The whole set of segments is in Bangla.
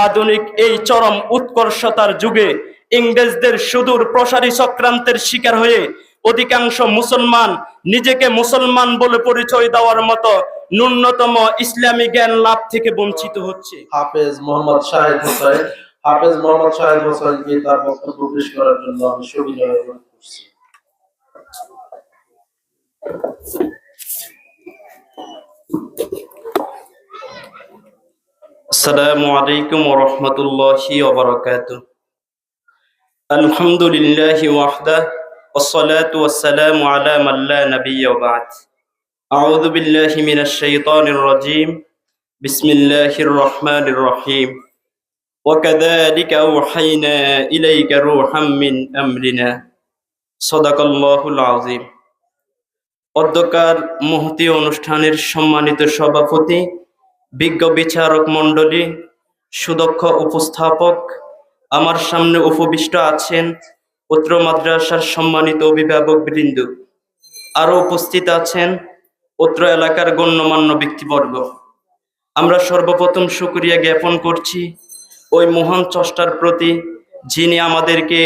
আধুনিক এই চরম উৎকর্ষতার যুগে ইংরেজদের সুদূর প্রসারী চক্রান্তের শিকার হয়ে অধিকাংশ মুসলমান নিজেকে মুসলমান বলে পরিচয় দেওয়ার মতো ন্যূনতম ইসলামী জ্ঞান লাভ থেকে বঞ্চিত হচ্ছে। হাফেজ মোহাম্মদ শাহেদ হোসেন হাফেজ মোহাম্মদ শাহেদ হোসেনকে তার বক্তব্য পেশ করার জন্য আমি সবিনয় করছি। السلام عليكم ورحمة الله وبركاته الحمد لله وحده والصلاة والسلام على من لا نبي وبعد أعوذ بالله من الشيطان الرجيم بسم الله الرحمن الرحيم وكذلك أوحينا إليك روحا من أمرنا صدق الله العظيم অধ্যকার মহতি অনুষ্ঠানের সম্মানিত সভাপতি বিজ্ঞ বিচারক মণ্ডলী, সুদক্ষ উপস্থাপক, আমার সামনে উপবিষ্ট আছেন উত্তর মাদ্রাসার সম্মানিত অভিভাবক বৃন্দ। আরও উপস্থিত আছেন উত্তর এলাকার গণ্যমান্য ব্যক্তিবর্গ। আমরা সর্বপ্রথম সুক্রিয়া জ্ঞাপন করছি ওই মহান চষ্টার প্রতি যিনি আমাদেরকে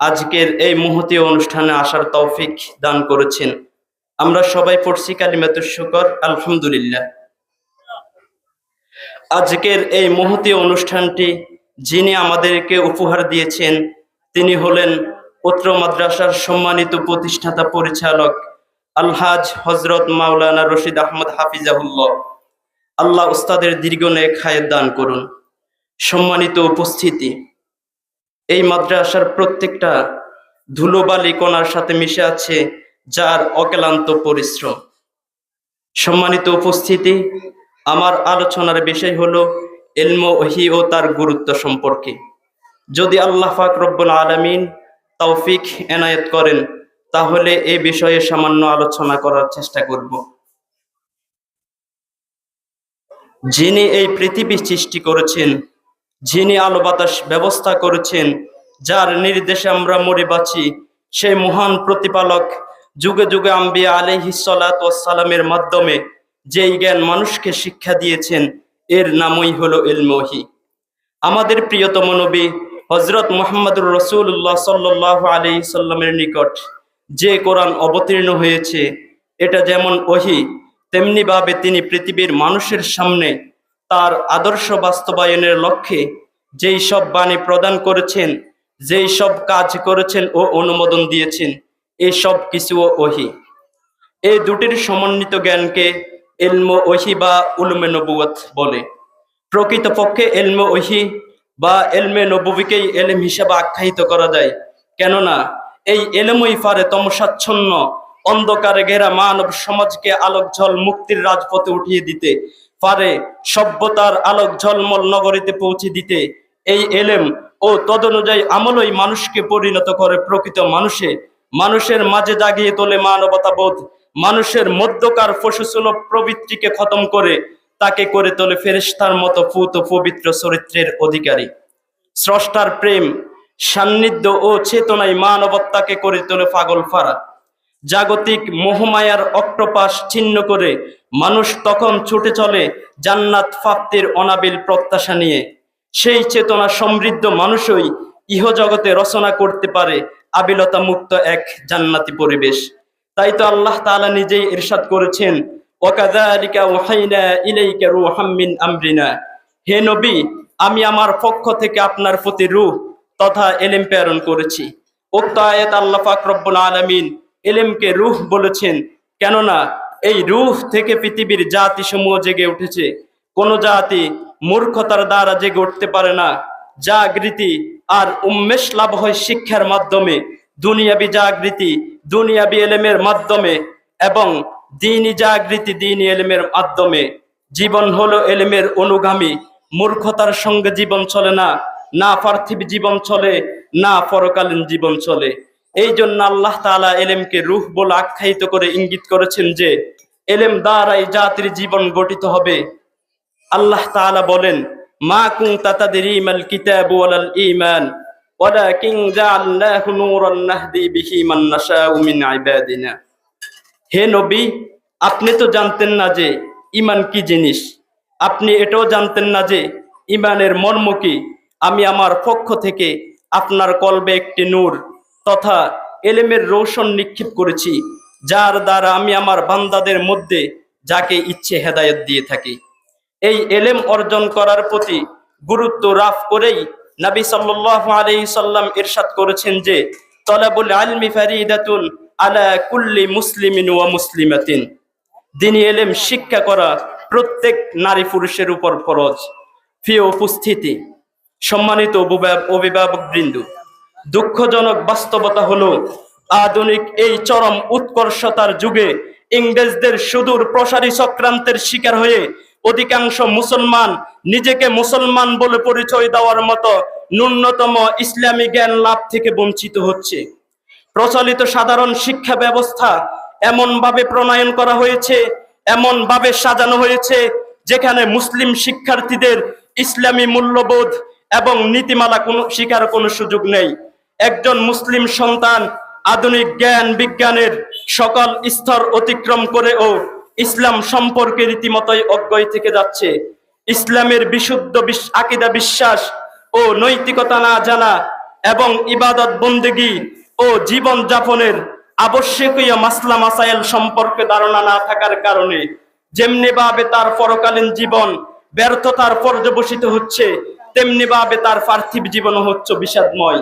আজকের এই মুহূর্তে অনুষ্ঠানে আসার তৌফিক দান করেছেন। আমরা সবাই পড়ছি কালিমাতুর শুকর, আলহামদুলিল্লাহ। আজকের এই মুহূর্তে অনুষ্ঠানটি যিনি আমাদেরকে উপহার দিয়েছেন, তিনি হলেন উত্তর মাদ্রাসার সম্মানিত প্রতিষ্ঠাতা পরিচালক আলহাজ হজরত মাওলানা রশিদ আহমদ হাফিজাহুল্লাহ। আল্লাহ উস্তাদের দীর্ঘ নেক দান করুন। সম্মানিত উপস্থিতি, এই মাদ্রাসার প্রত্যেকটা ধুলোবালি কণার সাথে মিশে আছে যার অক্লান্ত পরিশ্রম। সম্মানিত উপস্থিতি আমার আলোচনার বিষয় হলো এলম ওহি ও তার গুরুত্ব সম্পর্কে। যদি আল্লাহ পাক রব্বুল আলমিন তৌফিক এনায়েত করেন, তাহলে এই বিষয়ে সামান্য আলোচনা করার চেষ্টা করব। যিনি এই পৃথিবী সৃষ্টি করেছেন, যিনি আলো বাতাস ব্যবস্থা করেছেন, যার নির্দেশে আমরা মরে বাঁচি, সেই মহান প্রতিপালক যুগে যুগে আম্বিয়া আলহিসালামের মাধ্যমে যেই জ্ঞান মানুষকে শিক্ষা দিয়েছেন, এর নামই হলো এলমহি আমাদের প্রিয়তম নবী হজরত মোহাম্মদুর রসুল্লাহ সাল্লাহ আলি সাল্লামের নিকট যে কোরআন অবতীর্ণ হয়েছে, এটা যেমন ওহি তেমনি ভাবে তিনি পৃথিবীর মানুষের সামনে তার আদর্শ বাস্তবায়নের লক্ষ্যে যেই সব বাণী প্রদান করেছেন, যেই সব কাজ করেছেন ও অনুমোদন দিয়েছেন এই সব কিছুও ওহি। এই দুটির সমন্বিত জ্ঞানকে ওহি বা উলমে বলে। প্রকৃতপক্ষে এলম ওহি বা এলমে নবুবিকেই এলেম হিসেবে আখ্যায়িত করা যায়। কেননা, এই এলেমই পারে তমসাচ্ছন্ন, অন্ধকারে ঘেরা মানব সমাজকে আলোক ঝল মুক্তির রাজপথে উঠিয়ে দিতে পারে সভ্যতার আলোক ঝলমল নগরীতে পৌঁছে দিতে, এই এলেম ও তদনুযায়ী আমলই মানুষকে পরিণত করে প্রকৃত মানুষে। মানুষের মাঝে জাগিয়ে তোলে মানবতাবোধ। মানুষের মধ্যকার পশুসুলভ প্রবৃত্তিকে খতম করে তাকে করে তোলে ফেরেশতার মতো পুত পবিত্র চরিত্রের অধিকারী। স্রষ্টার প্রেম, সান্নিধ্য ও চেতনায় মানবত্তাকে করে তোলে পাগল ফারা জাগতিক মোহমায়ার অক্টোপাস ছিন্ন করে মানুষ তখন ছুটে চলে জান্নাত প্রাপ্তির অনাবিল প্রত্যাশা নিয়ে। সেই চেতনা সমৃদ্ধ মানুষই ইহজগতে রচনা করতে পারে আবিলতা মুক্ত এক জান্নাতি পরিবেশ। তাই তো আল্লাহ তাআলা নিজেই ইরশাদ করেছেন, ওয়াকাযালিকা ওয়াহাইনা ইলাইকা হে নবী, আমি আমার পক্ষ থেকে আপনার প্রতি রূহ তথা এলেম প্রেরণ করেছি। উক্ত আয়াত আল্লাহ পাক রব্বুল আলামিন এলেমকে রূহ বলেছেন, কেননা এই রূহ থেকে পৃথিবীর জাতি সমূহ জেগে উঠেছে। কোন জাতি মূর্খতার দ্বারা জেগে উঠতে পারে না। জাগৃতি আর উন্মেষ লাভ হয় শিক্ষার মাধ্যমে দুনিয়াবি জাগৃতি দুনিয়াবি এলেমের মাধ্যমে এবং দিনই জাগৃতি দিনই এলেমের মাধ্যমে। জীবন হলো এলেমের অনুগামী, মূর্খতার সঙ্গে জীবন চলে না না পার্থিব জীবন চলে, না পরকালীন জীবন চলে। এই জন্য আল্লাহ তাআলা এলেমকে রূহ বলে আখ্যায়িত করে ইঙ্গিত করেছেন যে, এলেম দ্বারাই জাতির জীবন গঠিত হবে। আল্লাহ তাআলা বলেন, মা কুং তাতাদের মাল কিতাব ওয়ালাল ওয়ালাকিন জাআলনাহু নূরান নাহদি বিহি মান নাশাউ মিন ইবাদিনা। হে নবী, আপনি তো জানতেন না যে ইমান কি জিনিস। আপনি এটাও জানতেন না যে ইমানের মর্ম কি। আমি আমার পক্ষ থেকে আপনার কলবে একটি নূর তথা এলেমের রৌশন নিক্ষেপ করেছি, যার দ্বারা আমি আমার বান্দাদের মধ্যে যাকে ইচ্ছে হেদায়ত দিয়ে থাকি। এই এলেম অর্জন করার প্রতি গুরুত্ব রাফ করেই নবী সাল্লাল্লাহু আলাইহি সাল্লাম ইরশাদ করেছেন যে, তলাবুল আলমি ফারিদাতুন আলা কুল্লি মুসলিমিন ওয়া মুসলিমাতিন। দিনী এলেম, শিক্ষা করা প্রত্যেক নারী পুরুষের উপর ফরজ। প্রিয় উপস্থিতি, সম্মানিত অভিভাবক বৃন্দ, দুঃখজনক বাস্তবতা হলো, আধুনিক এই চরম উৎকর্ষতার যুগে ইংরেজদের সুদূর প্রসারী চক্রান্তের শিকার হয়ে অধিকাংশ মুসলমান নিজেকে মুসলমান বলে পরিচয় দেওয়ার মতো ন্যূনতম ইসলামী জ্ঞান লাভ থেকে বঞ্চিত হচ্ছে। প্রচলিত সাধারণ শিক্ষা ব্যবস্থা এমন ভাবে প্রণয়ন করা হয়েছে, এমনভাবে সাজানো হয়েছে, যেখানে মুসলিম শিক্ষার্থীদের ইসলামী মূল্যবোধ এবং নীতিমালা কোনো, শিকার কোনো সুযোগ নেই। একজন মুসলিম সন্তান আধুনিক জ্ঞান বিজ্ঞানের সকল স্তর অতিক্রম করেও ইসলাম সম্পর্কে রীতিমতোই অজ্ঞয় থেকে যাচ্ছে। ইসলামের বিশুদ্ধ বিশ- আকিদা বিশ্বাস ও নৈতিকতা না জানা এবং ইবাদত বন্দেগী ও জীবন যাপনের আবশ্যকীয় মাসলা মাসাইল সম্পর্কে ধারণা না থাকার কারণে যেমনি ভাবে তার পরকালীন জীবন ব্যর্থতার পর্যবসিত হচ্ছে, তেমনি ভাবে তার পার্থিব জীবনও হচ্ছে বিষাদময়।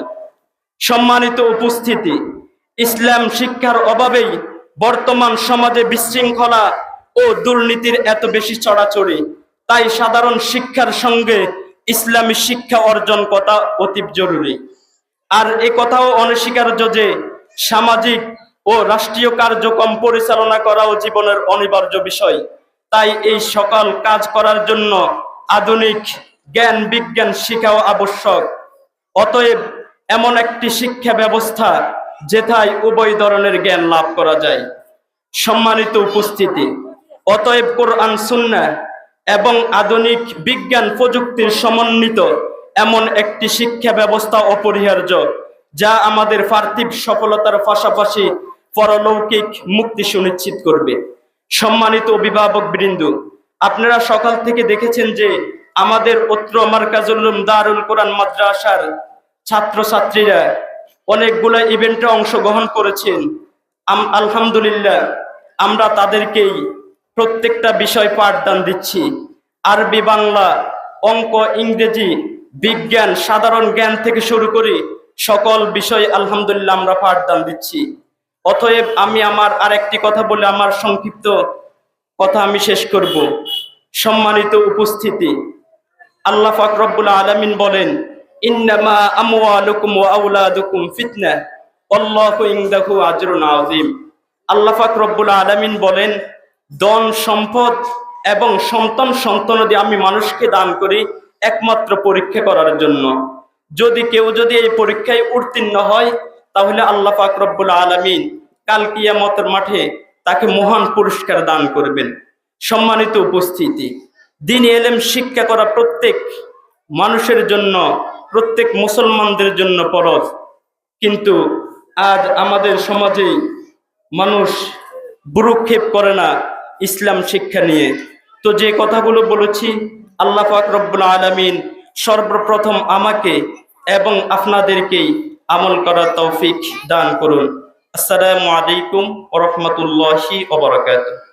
সম্মানিত উপস্থিতি, ইসলাম শিক্ষার অভাবেই বর্তমান সমাজে বিশৃঙ্খলা ও দুর্নীতির এত বেশি চড়াচড়ি। তাই সাধারণ শিক্ষার সঙ্গে ইসলামী শিক্ষা অর্জন করা অতি জরুরি। আর এ কথাও অনস্বীকার্য যে সামাজিক ও রাষ্ট্রীয় কার্যক্রম পরিচালনা করাও জীবনের অনিবার্য বিষয়। তাই এই সকল কাজ করার জন্য আধুনিক জ্ঞান, বিজ্ঞান শিখাও আবশ্যক। অতএব এমন একটি শিক্ষা ব্যবস্থা যেথায় উভয় ধরনের জ্ঞান লাভ করা যায়। সম্মানিত উপস্থিতি। অতএব কোরআন, সুন্নাহ এবং আধুনিক বিজ্ঞান প্রযুক্তির সমন্বিত এমন একটি শিক্ষা ব্যবস্থা অপরিহার্য, যা আমাদের পার্থিব সফলতার পাশাপাশি পরলৌকিক মুক্তি সুনিশ্চিত করবে। সম্মানিত অভিভাবক বৃন্দ, আপনারা সকাল থেকে দেখেছেন যে আমাদের অত্র মার্কাজুল দারুল কোরআন মাদ্রাসার ছাত্রছাত্রীরা অনেকগুলো ইভেন্টে অংশগ্রহণ করেছেন। আলহামদুলিল্লাহ, আমরা তাদেরকেই প্রত্যেকটা বিষয় পাঠদান দিচ্ছি। আরবি, বাংলা, অঙ্ক, ইংরেজি, বিজ্ঞান, সাধারণ জ্ঞান থেকে শুরু করে সকল বিষয় আলহামদুলিল্লাহ আমরা পাঠদান দিচ্ছি। অতএব আমি আমার আরেকটি কথা বলে আমার সংক্ষিপ্ত কথা আমি শেষ করব। সম্মানিত উপস্থিতি। আল্লাহ পাক রব্বুল আলামিন বলেন, ইন্নামা আমওয়ালুকুম ওয়া আওলাদুকুম ফিতনা আল্লাহু ইনদাহু আজরুন আযীম। আল্লাহ পাক রব্বুল আলামিন বলেন ধন সম্পদ এবং সন্তান সন্তানাদি আমি মানুষকে দান করি একমাত্র পরীক্ষা করার জন্য। যদি কেউ যদি এই পরীক্ষায় উত্তীর্ণ হয়, তাহলে আল্লাহ পাক রব্বুল আলামিন কাল কিয়ামতের মাঠে তাকে মহান পুরস্কার দান করবেন। সম্মানিত উপস্থিতি, দিন এলেম শিক্ষা করা প্রত্যেক মানুষের জন্য, প্রত্যেক মুসলমানদের জন্য ফরজ। কিন্তু আজ আমাদের সমাজে মানুষ বুরুক্ষেপ করে না। ইসলাম শিক্ষা নিয়ে। তো যে কথাগুলো বলেছি, আল্লাহ ফাকরবুল আলমিন সর্বপ্রথম আমাকে এবং আপনাদেরকেই আমল করার তৌফিক দান করুন। আসসালামু আলাইকুম ওরহমতুল্লাহি রাহমাতুল্লাহি ওয়া বারাকাতুহু।